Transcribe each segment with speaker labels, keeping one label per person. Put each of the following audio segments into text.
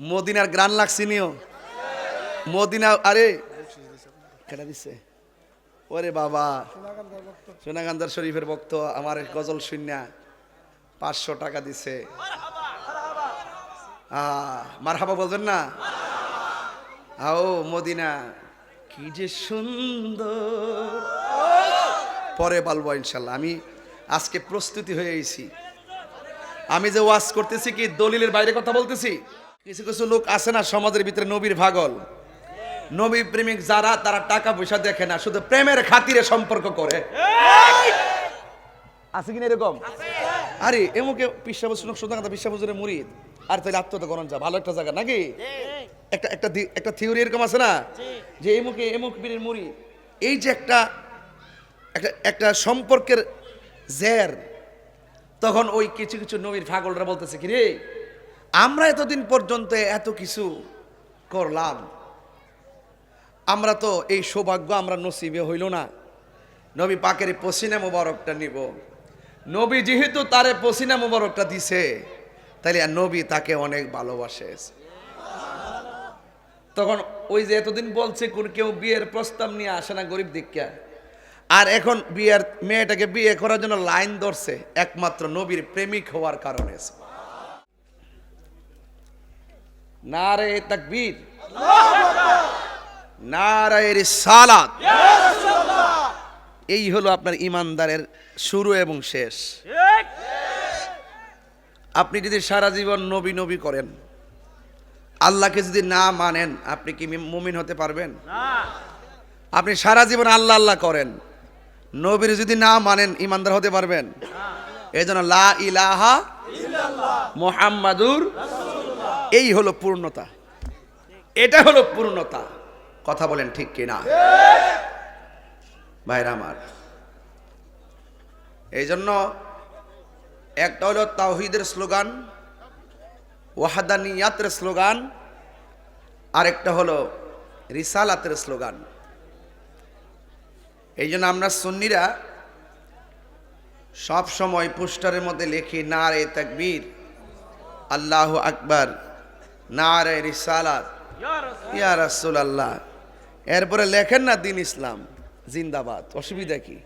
Speaker 1: মদিনার গ্রান লাগছি নিও। মদিনা, আরে কেটা দিছে? ওরে বাবা। সোনাগান্দার শরীফের ভক্ত, আমার গজল শূন্য পাঁচশো টাকা দিছে। মার হাবা বলবেন না? আও, মদিনা, কি যে সুন্দর। পরে বলব ইনশাল্লাহ। আমি আজকে প্রস্তুতি হয়ে গেছি আমি যে ওয়াজ করতেছি কি, দলিলের বাইরে কথা বলতেছি? কিছু কিছু লোক আছে না সমাজের ভিতরে নবীর ভাগল। নবী প্রেমিক যারা, তারা টাকা পয়সা দেখে না, শুধু প্রেমের খাতিরে সম্পর্ক করে। আছে কিনা এরকম? আরে, এমুকে বছর সুদাঙ্গা পিসা বছরের মুরিদ। আর তাহলে আত্মহত্যা করুন যা, ভালো একটা জায়গা নাকি? একটা একটা একটা থিওরি এরকম আছে না? যে এমুকে, এমুক বীরের মুড়ি এই যে একটা একটা একটা সম্পর্কের জের, তখন ওই কিছু কিছু নবীর ফাগলরা বলতেছে কি রে আমরা এতদিন পর্যন্ত এত কিছু করলাম। আমরা তো এই সৌভাগ্য আমরা নসিবে হইল না। নবী পাকের পসিনা মোবারকটা নিব। নবী যেহেতু তারে পসিনা মোবারকটা দিছে তাহলে নবী তাকে অনেক ভালোবাসে। তখন ওই যে এতদিন বলছে, কোন কেউ বিয়ের প্রস্তাব নিয়ে আসে না গরিব দীক্ষা। আর এখন বিয়ের, মেয়েটাকে বিয়ে করার জন্য লাইন ধরছে, একমাত্র নবীর প্রেমিক হওয়ার কারণে। নারে তাকবীর। নারায়ের সালাত এই হলো আপনার ইমানদারের শুরু এবং শেষ। আপনি যদি সারা জীবন নবী নবী করেন, আল্লাহকে যদি না মানেন, আপনি কি মুমিন হতে পারবেন? আপনি সারা জীবন আল্লাহ আল্লাহ করেন, নবীর যদি না মানেন ইমানদার হতে পারবেন? এই জন্য লা মোহাম্মাদুর এই হলো পূর্ণতা। এটা হলো পূর্ণতা। কথা বলেন ঠিক কিনা? ভাইরা আমার এই জন্য একটা হলো তাওহিদের স্লোগান, ওয়াহাদানিয়াতের স্লোগান, আরেকটা হলো রিসালাতের স্লোগান। এই জন্য আমরা সুন্নিরা সব সময় পোস্টারের মধ্যে লিখি না রে তাকবীর, আল্লাহ আকবার। না রিসালাত। রাসূল আল্লাহ এরপরে লেখেন না দিন ইসলাম, জিন্দাবাদ, অসুবিধা কি?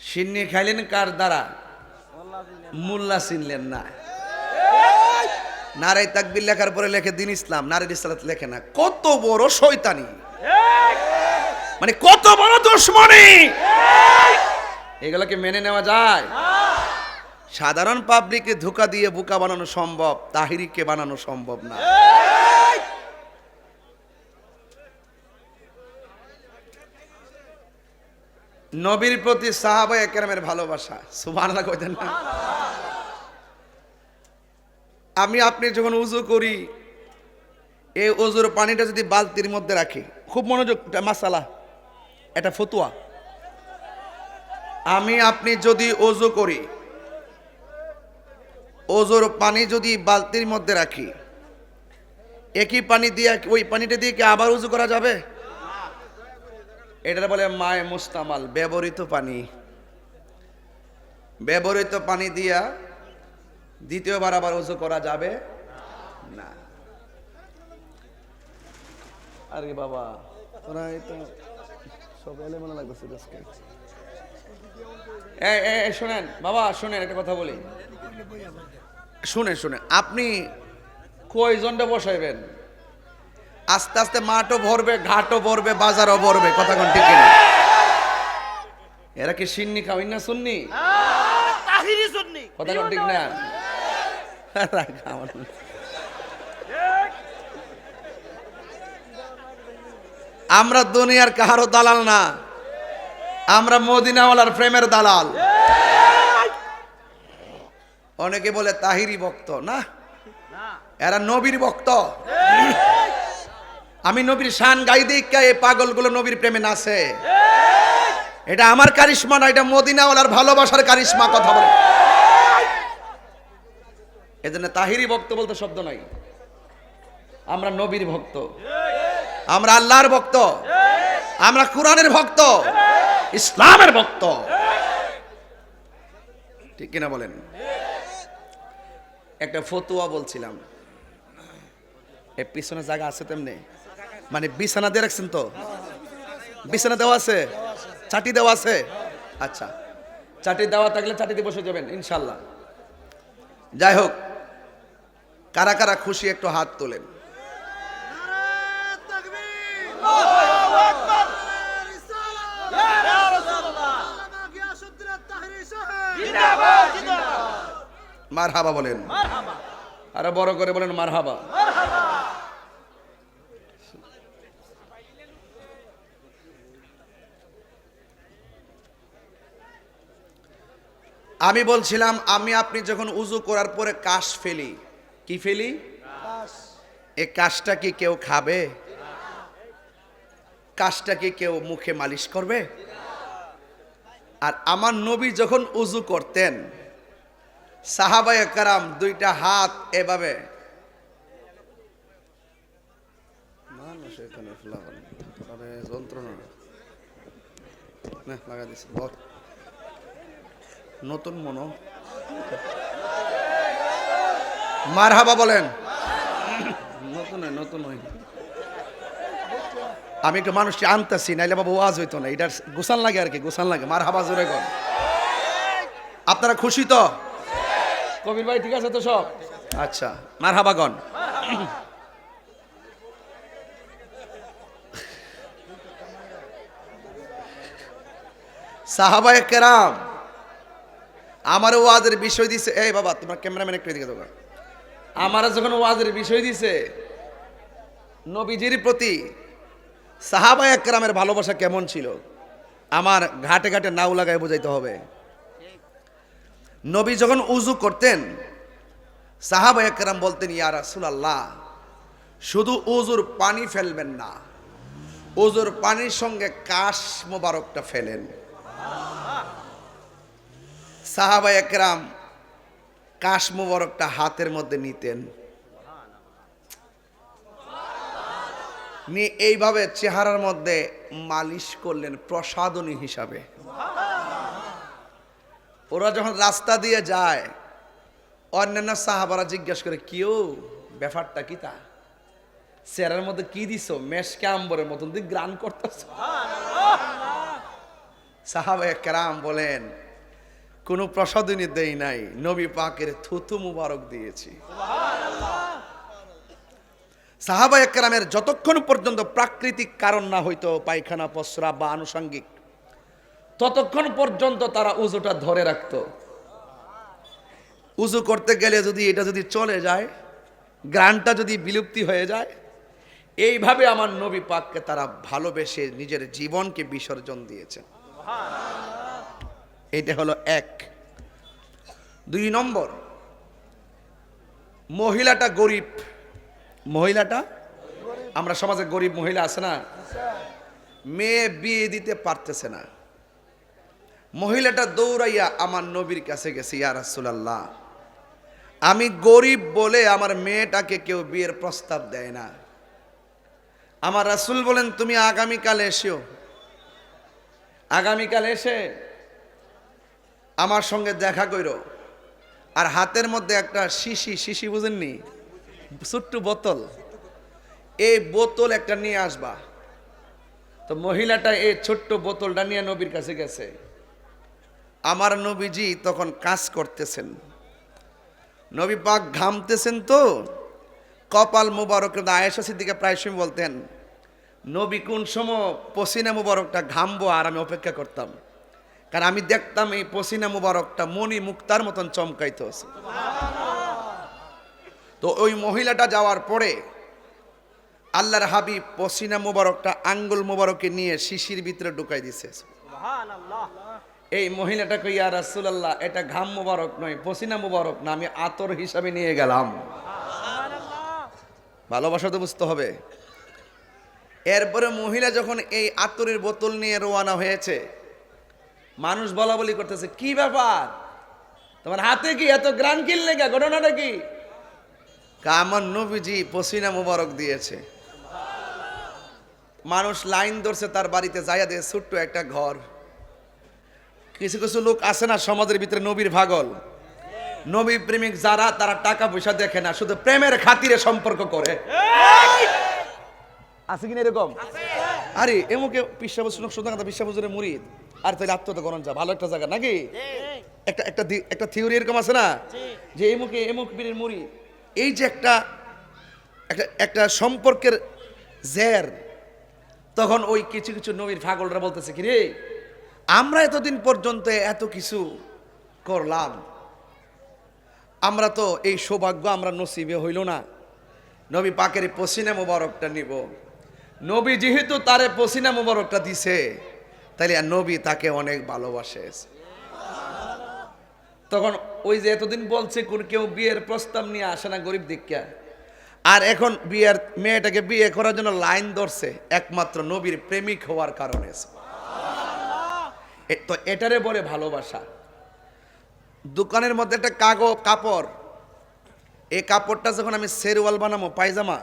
Speaker 1: সিন্নি খাইলেন কার দ্বারা? মোল্লা চিনলেন না। নারাই তাকবির লেখার পরে লেখে দিন ইসলাম, নারী ইসলাত লেখে না। কত বড় শয়তানি। মানে কত বড় দুশ্মনী। এগুলোকে মেনে নেওয়া যায়? সাধারণ পাবলিককে ধোকা দিয়ে বোকা বানানো সম্ভব তাহিরিকে বানানো সম্ভব না। নবীর প্রতি সাহাবা একরামের ভালোবাসা, সুবহানাল্লাহ কইতেন না। আমি আপনি যখন উজু করি, এই ওজুর পানিটা যদি বালতির মধ্যে রাখি, খুব মনোযোগ মাসালা, এটা ফতুয়া। আমি আপনি যদি ওজু করি ওজোর পানি যদি বালতির মধ্যে রাখি একই পানি দিয়ে, ওই পানিটা দিয়ে কি আবার উজু করা যাবে? এটা বলে মায় মুস্তামাল, ব্যবহৃত পানি। ব্যবহৃত পানি দিয়া দ্বিতীয়বার আবার উজু করা যাবে? না। আরে বাবা, তোরা তো সব এলেমেলো লাগতেছে আজকে। শোনেন, বাবা, শোনেন, একটা কথা বলি। শুনেন শুনেন। আপনি কয়জনটা বসাইবেন? আস্তে আস্তে মাঠও ভরবে ঘাটও ভরবে বাজারও ভরবে কথা কোন ঠিক কিনা? এরা কি সিন্নি খাওয়াই না শুননি
Speaker 2: সুন্নি।
Speaker 1: কথা কোন ঠিক না? আমরা। দুনিয়ার কাহারও দালাল না। আমরা মদিনাওয়ালার প্রেমের দালাল। অনেকে বলে তাহিরি ভক্ত না? এরা নবীর ভক্ত। আমি নবীর শান গাই এই পাগলগুলো নবীর প্রেমে নাচে। এটা আমার কারিশমা না এটা মদিনাওয়ালার ভালোবাসার কারিশমা কথা বলে। এজন্য তাহিরি ভক্ত বলতে শব্দ নাই। আমরা নবীর ভক্ত। আমরা আল্লাহর ভক্ত। আমরা কোরআনের ভক্ত। ইসলামের ভক্ত। ঠিক কিনা বলেন? একটা ফতুয়া বলছিলাম। এই পিছনে জায়গা আছে তেমনি? মানে বিছানা দিয়ে রাখছেন তো? বিছানা দেওয়া আছে? চাটি দেওয়া আছে? আচ্ছা। চাটি দেওয়া থাকলে চাটিতে বসে যাবেন ইনশাল্লাহ যাই হোক কারা কারা খুশি একটু হাত তোলেন। মার হাবা বলেন আরও বড় করে বলেন মার হাবা আমি বলছিলাম আমি আপনি যখন উজু করার পরে কাশ ফেলি কি ফেলি? এ কাশটা কি কেউ খাবে? কাশটা কি কেউ মুখে মালিশ করবে? আর আমার নবী যখন উজু করতেন সাহাবায়ে কারাম দুইটা হাত এভাবে। মানুষ এখানে। নতুন মনো। মার হাবা বলেন। নতুন নতুন হয়। আমি একটু মানুষকে আনতেছি, নাইলে বাবা ওয়াজ হইতো না। এটার গোসান লাগে আর কি গোসান লাগে। মার হাবা জোরে কর আপনারা খুশি তো? কবির ভাই, ঠিক আছে তো সব? আচ্ছা মার হাবাগন সাহাবায়ে কেরাম, আমার ওয়াজের বিষয় দিছে, এই বাবা, তোমার ক্যামেরাম্যান একটু এদিকে দেবো আমার যখন ওয়াজের বিষয় দিছে, নবীজির প্রতি সাহাবা একরামের ভালোবাসা কেমন ছিল? আমার ঘাটে ঘাটে নাও লাগায় বোঝাইতে হবে। নবী যখন উজু করতেন, সাহাবা একরাম বলতেন, ইয়া রাসূলুল্লাহ, শুধু উজুর পানি ফেলবেন না উজুর পানির সঙ্গে কাশ মোবারকটা ফেলেন। সাহাবা একরাম কাশ মোবারকটা হাতের মধ্যে নিতেন। নিয়ে এইভাবে চেহারার মধ্যে মালিশ করলেন প্রসাদনী হিসাবে। ওরা যখন রাস্তা দিয়ে যায়, অন্যান্য সাহাবারা জিজ্ঞাসা করে কেউ ব্যাপারটা কি তা? চেহারার মধ্যে কি দিছ? মেশকে আম্বরের মতন দিয়ে গ্রান করতেছ? সাহাবা কেরাম বলেন, কোনো প্রসাদনী দেই নাই, নবী পাকের থুতু মুবারক দিয়েছি। সাহাবা একরামের যতক্ষণ পর্যন্ত প্রাকৃতিক কারণ না হইতো, পায়খানা, পসরা বা আনুষঙ্গিক ততক্ষণ পর্যন্ত তারা উজুটা ধরে রাখত। উজু করতে গেলে যদি এটা যদি চলে যায়, গ্রানটা যদি বিলুপ্তি হয়ে যায়, এইভাবে আমার নবী পাককে তারা ভালোবেসে নিজের জীবনকে বিসর্জন দিয়েছে এটা হলো এক। দুই নম্বর, মহিলাটা গরিব। মহিলাটা? আমরা সমাজে গরিব মহিলা আছে না? মেয়ে বিয়ে দিতে পারতেছে না। মহিলাটা দৌড়াইয়া আমার নবীর কাছে গেছে, ইয়া রাসূলুল্লাহ, আমি গরিব বলে আমার মেয়েটাকে কেউ বিয়ের প্রস্তাব দেয় না। আমার রাসূল বলেন, তুমি আগামীকাল এসো। আগামীকাল এসে আমার সঙ্গে দেখা কইরো। আর হাতের মধ্যে একটা শিশি শিশি বুঝেননি? ছোট্ট বোতল। এই বোতল একটা নিয়ে আসবা। তো মহিলাটা এই ছোট্ট বোতলটা নিয়ে নবীর কাছে গেছে। আমার নবীজি তখন কাজ করতেছেন। নবী পাক ঘামতেছেন তো। কপাল মুবারক কিন্তু আয়েশা সিদ্দিকে প্রায় সময় বলতেন, নবী কোন সময় পসিনা মুবারকটা ঘামবো আর আমি অপেক্ষা করতাম। কারণ আমি দেখতাম এই পসিনা মুবারকটা মনি মুক্তার মতন চমকাইতে আছে। তো ওই মহিলাটা যাওয়ার পরে আল্লাহর হাবিব পসিনা মুবারকটা আঙ্গুল মুবারকে নিয়ে শিশির ভিতরে ঢুকাই দিছে। এই মহিলাটা কইয়া রাসূলুল্লাহ এটা ঘাম মুবারক নয় পসিনা মুবারক না আমি আতর হিসাবে নিয়ে গেলাম। ভালোবাসা তো বুঝতে হবে। এরপরে মহিলা যখন এই আতরের বোতল নিয়ে রওনা হয়েছে মানুষ বলা বলি করতেছে কি ব্যাপার? তোমার হাতে কি এত গ্রান কিনলে গা ঘটনাটা কি? কা আমার নবীজি পসিনা মুবারক দিয়েছে। মানুষ লাইন ধরছে তার বাড়িতে যাইয়া দিয়ে ছোট্ট একটা ঘর। কিছু কিছু লোক আছে না সমাজের ভিতরে নবীর ভাগল। নবী প্রেমিক যারা, তারা টাকা পয়সা দেখে না, শুধু প্রেমের খাতিরে সম্পর্ক করে। আছে কিনা এরকম? আরে, এমুকে পিসাবু সুদাঙ্গা পিসাবুজুরের মুরিদ। আর তাহলে আত্মহত্যা করেন যা, ভালো একটা জায়গা নাকি? একটা একটা একটা থিওরি এরকম আছে না? যে এমুকে, এমুক বীরের মুরিদ। এই যে একটা একটা একটা সম্পর্কের জের, তখন ওই কিছু কিছু নবীর ফাগলরা বলতেছে কি রে আমরা এতদিন পর্যন্ত এত কিছু করলাম। আমরা তো এই সৌভাগ্য আমরা নসিবে হইল না। নবী পাকের পসিনা মুবারকটা নিব। নবী যেহেতু তারে পসিনা মুবারকটা দিছে, তাইলে নবী তাকে অনেক ভালোবাসে। তখন ওই যে এতদিন বলছে, কোন কেউ বিয়ের প্রস্তাব নিয়ে আসে না গরিব দীক্ষা। আর এখন বিয়ের, মেয়েটাকে বিয়ে করার জন্য লাইন ধরছে, একমাত্র নবীর প্রেমিক হওয়ার কারণে। তো এটারে বলে ভালোবাসা। দোকানের মধ্যে একটা কাগজ কাপড়। এই কাপড়টা যখন আমি সেরওয়াল বানাবো, পায়জামা,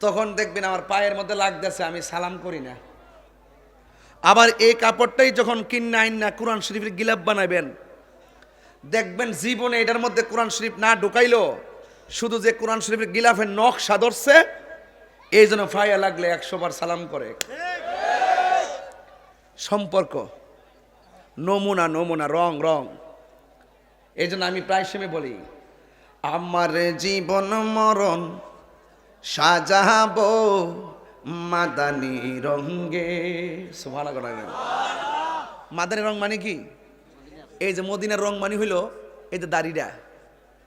Speaker 1: তখন দেখবেন আমার পায়ের মধ্যে লাগতেছে, আমি সালাম করি না। আবার এই কাপড়টাই যখন কিন্না আইন না কোরআন শরীফের গিলাপ বানাবেন দেখবেন জীবনে এটার মধ্যে কোরআন শরীফ না ঢুকাইলো, শুধু যে কোরআন শরীফের গিলাফের নকশা ধরছে, এই জন্য ফাইয়া লাগলে একশোবার সালাম করে। সম্পর্ক। নমুনা নমুনা, রং রং। এই জন্য আমি প্রায় সময় বলি, আমার জীবন মরণ সাজাবো মাদানি রঙ্গে সুভানা করা মাদানি রং মানে কি? এই যে মদিনার রং মানে হইল এই যে দাড়িটা।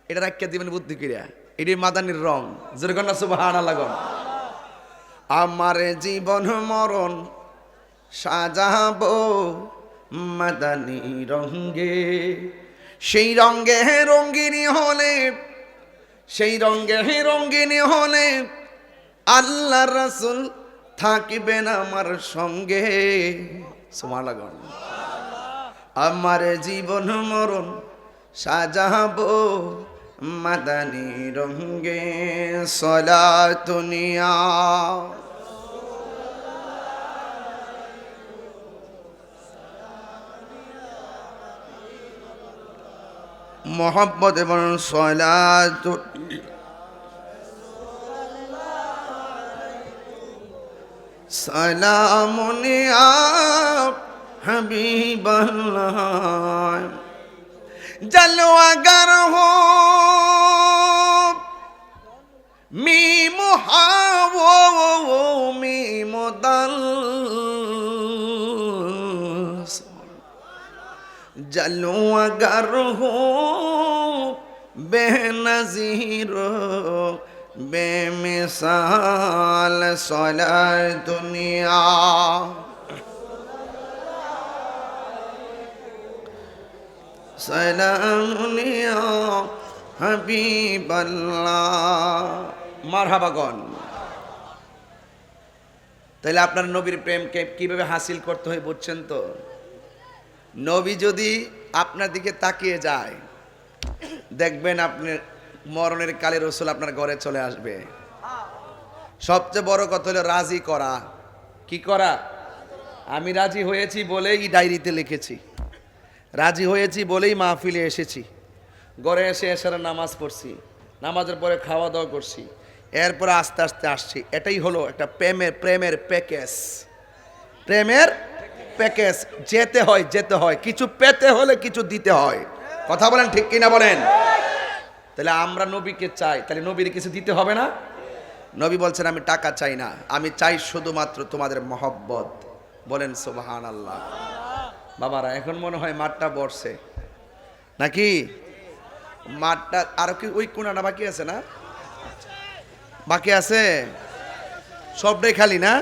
Speaker 1: এটা রাখিয়া দিবেন বুদ্ধি করিয়া এটি মাদানির রং। যেরকম না লাগন আমার জীবন মরণ সাজাবো মাদানি রঙ্গে সেই রঙ্গে হে রঙ্গিনী হলে, সেই রঙ্গে রঙ্গিনী হলে আল্লাহ রসুল থাকিবেন আমার সঙ্গে। সমালাগন আমার জীবন মরণ সাজাবো মাদানি রঙ্গে সলা দুনিয়া মোহাম্মদ এবং সলাত। সালামুনিয়া হাবিবাল্লাহ। জলওয়াগার হো जलूं अगर हो बेनजीर बेमिसाल सोला दुनिया सलामुनिया হাবিবাল্লাহ মারহাবাগন তাহলে আপনার নবীর প্রেমকে কিভাবে হাসিল করতে হয় বুঝছেন তো নবী যদি আপনার দিকে তাকিয়ে যায়, দেখবেন আপনার মরণের কালে রসুল আপনার ঘরে চলে আসবে। সবচেয়ে বড় কথা হলো রাজি করা। কি করা? আমি রাজি হয়েছি বলেই ডায়েরিতে লিখেছি। রাজি হয়েছি বলেই মাহফিলে এসেছি। ঘরে এসে এসারা নামাজ পড়ছি। নামাজের পরে খাওয়া দাওয়া করছি। এরপরে আস্তে আস্তে আসছি। এটাই হলো একটা প্রেমের প্রেমের প্যাকেজ প্রেমের প্যাকেজ যেতে হয় যেতে হয়। কিছু পেতে হলে কিছু দিতে হয়। কথা বলেন ঠিক কিনা বলেন? তাহলে আমরা নবীকে চাই। তাহলে নবীর কিছু দিতে হবে না? নবী বলছেন, আমি টাকা চাই না। আমি চাই শুধুমাত্র তোমাদের মহব্বত। বলেন সুবাহান আল্লাহ বাবারা, এখন মনে হয় মাঠটা বর্ষে নাকি? মাঠটা আরও কি ওই কোনাটা বাকি আছে না? বাকি আছে? সবটাই খালি না?